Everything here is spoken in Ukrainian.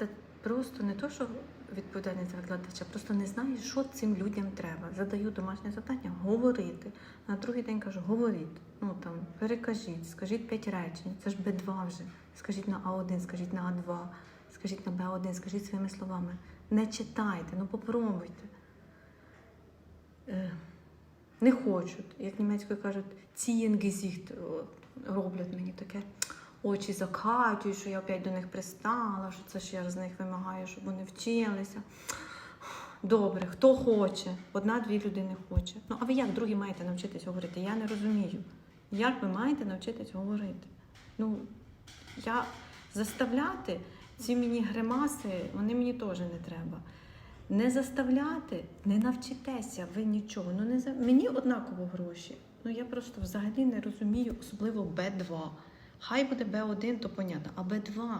Та просто не то, що відповідальність викладача, просто не знаю, що цим людям треба. Задаю домашнє завдання говорити. На другий день кажу, говоріть. Ну там перекажіть, скажіть п'ять речень. Це ж Б2 вже. Скажіть на А1, скажіть на А2, скажіть на Б1, скажіть своїми словами. Не читайте, ну попробуйте. Е, не хочуть. Як німецькою кажуть, цієнгезіхт роблять мені таке. Очі закатюють, що я опять до них пристала, що це ж я з них вимагаю, щоб вони вчилися. Добре, хто хоче? Одна-дві людини хоче. Ну, а ви як другі маєте навчитись говорити? Я не розумію. Як ви маєте навчитись говорити? Ну, я заставляти ці мені гримаси, вони мені теж не треба. Не заставляти, не навчитеся ви нічого. Ну, не за... Мені однаково гроші. Ну я просто взагалі не розумію, особливо Б2. Хай буде Б1, то понятно, а Б2